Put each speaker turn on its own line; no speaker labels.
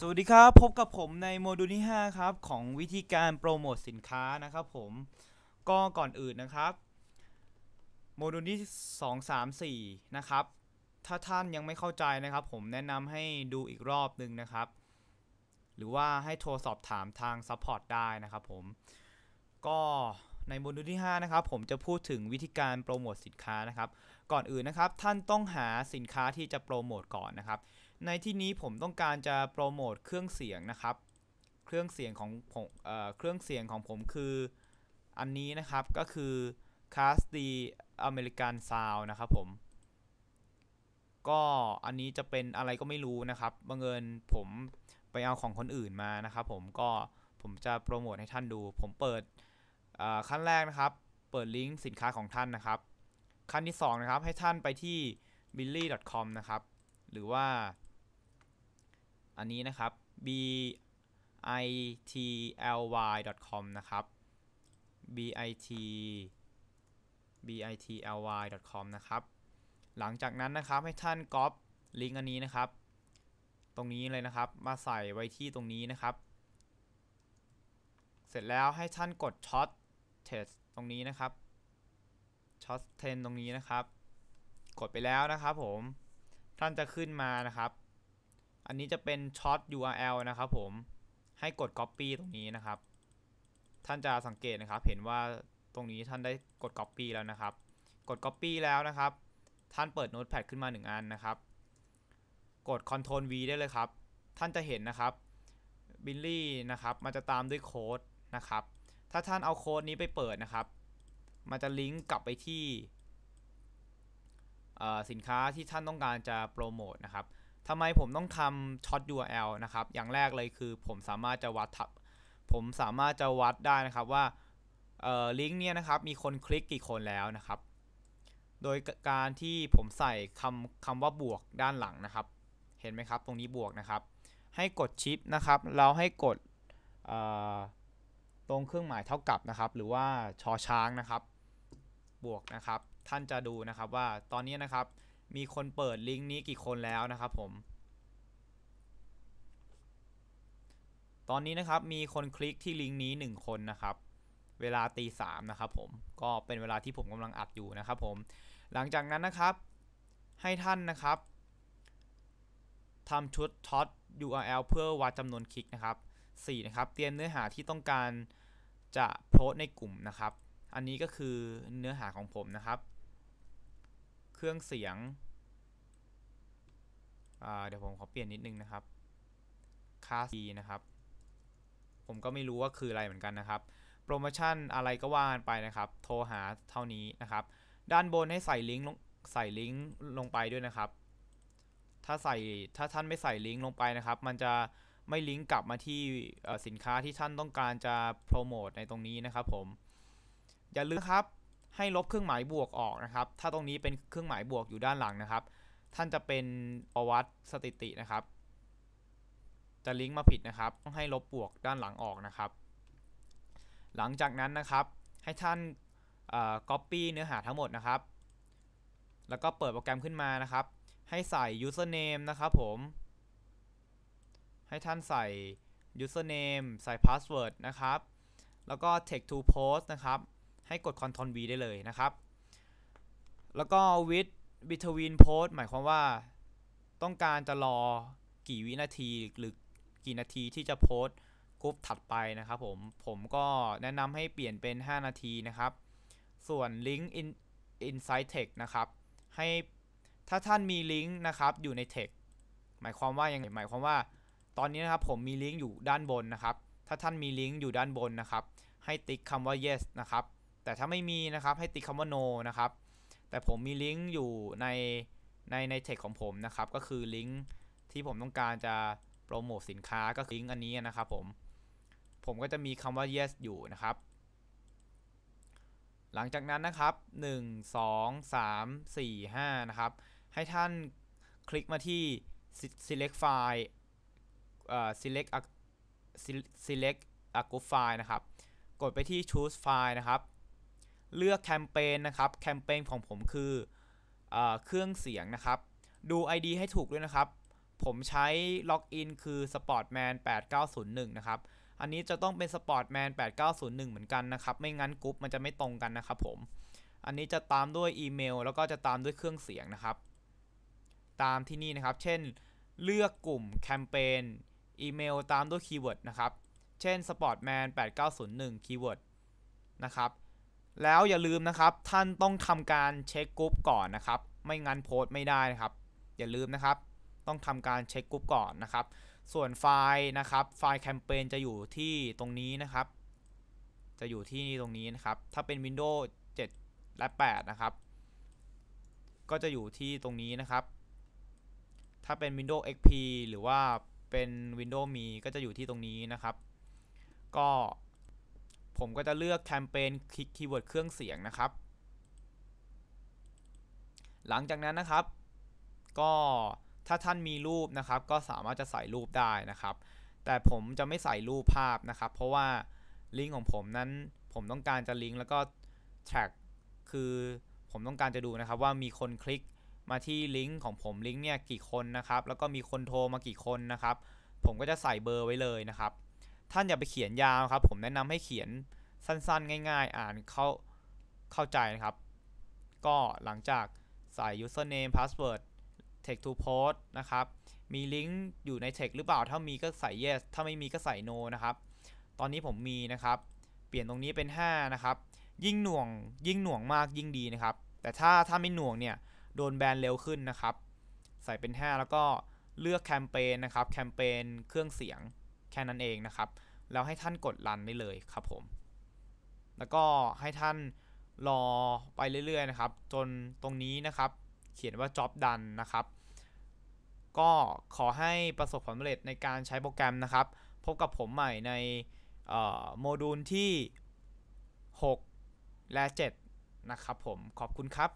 สวัสดีครับ พบกับผมในโมดูลที่ 5 ครับ ของวิธีการโปรโมทสินค้านะครับผมก็ก่อนอื่นนะครับ โมดูลที่ 2 3 4 นะครับ ถ้าท่านยังไม่เข้าใจนะครับ ผมแนะนำให้ดูอีกรอบหนึ่งนะครับ หรือว่าให้โทรสอบถามทางซัพพอร์ตได้นะครับผมก็ในโมดูลที่ 5 นะครับ ผมจะพูดถึงวิธีการโปรโมทสินค้านะครับ ก่อนอื่นนะครับ ท่านต้องหาสินค้าที่จะโปรโมทก่อนนะครับ ในที่นี้ผมต้องการจะโปรโมทเครื่องเสียงนะครับ เครื่องเสียงของผมเอ่อเครื่องเสียงของผมคืออันนี้นะครับก็คือ c a s d American Sound นะครับผม ก็อันนี้จะเป็นอะไรก็ไม่รู้นะครับบังเอิญผมไปเอาของคนอื่นมานะครับผมก็ผมจะโปรโมทให้ท่านดู ผมเปิดขั้นแรกนะครับ เปิดลิงก์สินค้าของท่านนะครับ ขั้นที่สองนะครับให้ท่านไปที่ billy.com นะครับ หรือว่า อันนี้นะครับ b i t l y com นะครับ b i t b i t l y com นะครับ หลังจากนั้นนะครับให้ท่านก๊อปลิงก์อันนี้นะครับ ตรงนี้เลยนะครับ มาใส่ไว้ที่ตรงนี้นะครับ เสร็จแล้วให้ท่านกดช็อตเทสตรงนี้นะครับช็อตเทนตรงนี้นะครับ กดไปแล้วนะครับผม ท่านจะขึ้นมานะครับ อันนี้จะเป็นช็อต URL นะครับผมให้กด Copy ตรงนี้นะครับ ท่านจะสังเกตนะครับ เห็นว่าตรงนี้ท่านได้กด Copy แล้วนะครับ กด Copy แล้วนะครับ ท่านเปิด Notepad ขึ้นมา 1 อันนะครับ กด Ctrl V ได้เลยครับ ท่านจะเห็นนะครับบิลลี่นะครับ มันจะตามด้วยโค้ดนะครับ ถ้าท่านเอาโค้ดนี้ไปเปิดนะครับ มันจะลิงก์กลับไปที่สินค้าที่ท่านต้องการจะโปรโมทนะครับ ทำไมผมต้องทำช็อต URL นะครับ อย่างแรกเลยคือผมสามารถจะวัดผมสามารถจะวัดได้นะครับว่าลิงก์เนี่ยนะครับมีคนคลิกกี่คนแล้วนะครับ โดยการที่ผมใส่คำคำว่าบวกด้านหลังนะครับ เห็นไหมครับ ตรงนี้บวกนะครับ ให้กดชิปนะครับเราให้กดตรงเครื่องหมายเท่ากับนะครับ หรือว่าชอช้างนะครับ บวกนะครับ ท่านจะดูนะครับว่าตอนนี้นะครับ มีคนเปิดลิงก์นี้กี่คนแล้วนะครับผม ตอนนี้นะครับมีคนคลิกที่ลิงก์นี้ 1 คนนะครับ เวลาตีสามนะครับผม ก็เป็นเวลาที่ผมกำลังอัดอยู่นะครับผม หลังจากนั้นนะครับ ให้ท่านนะครับทำชุดช็อต URL เพื่อวัดจำนวนคลิกนะครับ4นะครับ เตรียมเนื้อหาที่ต้องการจะโพสในกลุ่มนะครับ อันนี้ก็คือเนื้อหาของผมนะครับ เครื่องเสียงเดี๋ยวผมขอเปลี่ยนนิดนึงนะครับค่า C นะครับ ผมก็ไม่รู้ว่าคืออะไรเหมือนกันนะครับ โปรโมชั่นอะไรก็ว่ากันไปนะครับ โทรหาเท่านี้นะครับ ด้านบนให้ใส่ลิงก์ลงใส่ลิงก์ลงไปด้วยนะครับ ถ้าใส่ถ้าท่านไม่ใส่ลิงก์ลงไปนะครับ มันจะไม่ลิงก์กลับมาที่สินค้าที่ท่านต้องการจะโปรโมทในตรงนี้นะครับผม อย่าลืมครับ ให้ลบเครื่องหมายบวกออกนะครับ ถ้าตรงนี้เป็นเครื่องหมายบวกอยู่ด้านหลังนะครับ ท่านจะเป็นประวัติสถิตินะครับ จะลิงก์มาผิดนะครับ ต้องให้ลบบวกด้านหลังออกนะครับ หลังจากนั้นนะครับ ให้ท่านเอ่อ copy เนื้อหาทั้งหมดนะครับ แล้วก็เปิดโปรแกรมขึ้นมานะครับ ให้ใส่ username นะครับผม ให้ท่านใส่ username ใส่ password นะครับ แล้วก็ text to post นะครับ ให้กด Ctrl V ได้เลยนะครับ แล้วก็ with between post หมายความว่าต้องการจะรอกี่วินาทีหรือกี่นาทีที่จะโพสต์กรุ๊ปถัดไปนะครับผมผมก็แนะนำให้เปลี่ยนเป็น 5 นาทีนะครับ ส่วน link in inside text นะครับ ให้ถ้าท่านมีลิงก์นะครับอยู่ใน text หมายความว่ายังไงหมายความว่า ตอนนี้นะครับผมมีลิงก์อยู่ด้านบนนะครับ ถ้าท่านมีลิงก์อยู่ด้านบนนะครับ ให้ติ๊กคำว่า yes นะครับ แต่ถ้าไม่มีนะครับให้ติ๊กคำว่า no นะครับ แต่ผมมีลิงก์อยู่ในในใน text ของผมนะครับ ก็คือลิงก์ที่ผมต้องการจะโปรโมทสินค้าก็คือลิงก์อันนี้นะครับผม ผมก็จะมีคำว่า yes อยู่นะครับ หลังจากนั้นนะครับ 1 2 3 4 5 นะครับ ให้ท่านคลิกมาที่ select file เอ่อ select select a group file นะครับ กดไปที่ choose file นะครับ เลือกแคมเปญนะครับแคมเปญของผมคือเอเครื่องเสียงนะครับ ดู ID ให้ถูกด้วยนะครับผผมใช้ล็อกอินคือ Sportman 8901 นะครับ อันนี้จะต้องเป็น Sportman 8901 เหมือนกันนะครับ ไม่งั้นกรุ๊ปมันจะไม่ตรงกันนะครับผม อันนี้จะตามด้วยอีเมล แล้วก็จะตามด้วยเครื่องเสียงนะครับ ตามที่นี่นะครับ เช่น เลือกกลุ่มแคมเปญอีเมลตามด้วยคีย์เวิร์ดนะครับ เช่น Sportman 8901 คีย์เวิร์ดนะครับ แล้วอย่าลืมนะครับ ท่านต้องทำการเช็คกรุ๊ปก่อนนะครับ ไม่งั้นโพสต์ไม่ได้นะครับ อย่าลืมนะครับ ต้องทำการเช็คกรุ๊ปก่อนนะครับ ส่วนไฟล์นะครับ ไฟล์แคมเปญจะอยู่ที่ตรงนี้นะครับ จะอยู่ที่ตรงนี้นะครับ ถ้าเป็น Windows 7 และ 8 นะครับ ก็จะอยู่ที่ตรงนี้นะครับ ถ้าเป็น Windows XP หรือว่าเป็น Windows มีก็จะอยู่ที่ตรงนี้นะครับ ก็ ผมก็จะเลือกแคมเปญคลิกคีย์เวิร์ดเครื่องเสียงนะครับ หลังจากนั้นนะครับ ก็ถ้าท่านมีรูปนะครับ ก็สามารถจะใส่รูปได้นะครับ แต่ผมจะไม่ใส่รูปภาพนะครับ เพราะว่าลิงก์ของผมนั้นผมต้องการจะลิงก์แล้วก็ track คือผมต้องการจะดูนะครับว่ามีคนคลิกมาที่ลิงก์ของผมลิงก์เนี่ยกี่คนนะครับ แล้วก็มีคนโทรมากี่คนนะครับ ผมก็จะใส่เบอร์ไว้เลยนะครับ ท่านอย่าไปเขียนยาวครับ ผมแนะนำให้เขียนสั้นๆ ง่าย ๆ อ่านเข้าเข้าใจนะครับ ก็หลังจากใส่ username password text to post นะครับ มีลิงก์อยู่ใน text หรือเปล่า ถ้ามีก็ใส่ yes ถ้าไม่มีก็ใส่ no นะครับ ตอนนี้ผมมีนะครับ เปลี่ยนตรงนี้เป็น 5 นะครับ ยิ่งหน่วงยิ่งหน่วงมากยิ่งดีนะครับ แต่ถ้าถ้าไม่หน่วงเนี่ย โดนแบนเร็วขึ้นนะครับ ใส่เป็น 5 แล้วก็เลือกแคมเปญนะครับ แคมเปญเครื่องเสียง ค่นั้นเองนะครับ แล้วให้ท่านกดรันได้เลยครับผม แล้วก็ให้ท่านรอไปเรื่อยๆนะครับ จนตรงนี้นะครับ เขียนว่า job done นะครับ ก็ขอให้ประสบความสำเร็จในการใช้โปรแกรมนะครับ พบกับผมใหม่ในโมดูลที่ 6 และ 7 นะครับผมขอบคุณครับ